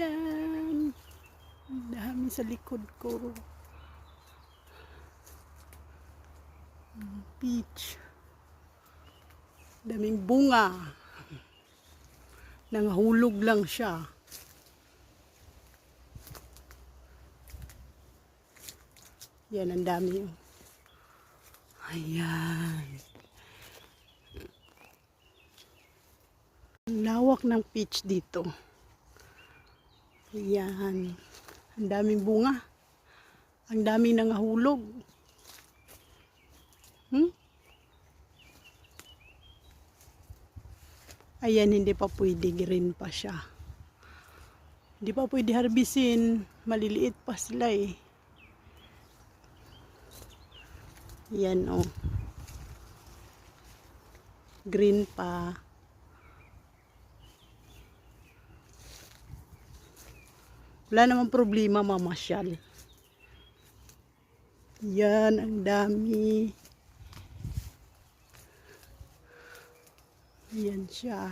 Yan. Ang dami sa likod ko. Mm, Peach. Daming bunga. Nangahulog lang siya. Yan, ang dami. oh. Ayan. Ang lawak ng peach dito. Ayan. Ang daming bunga. Ang daming nangahulog. Hmm? Ayan, hindi pa pwede. Green pa siya. Hindi pa pwede harbisin. Maliliit pa sila eh. Yan oh. Green pa. Wala namang problema mamasyal. Yan, ang dami. Yan siya.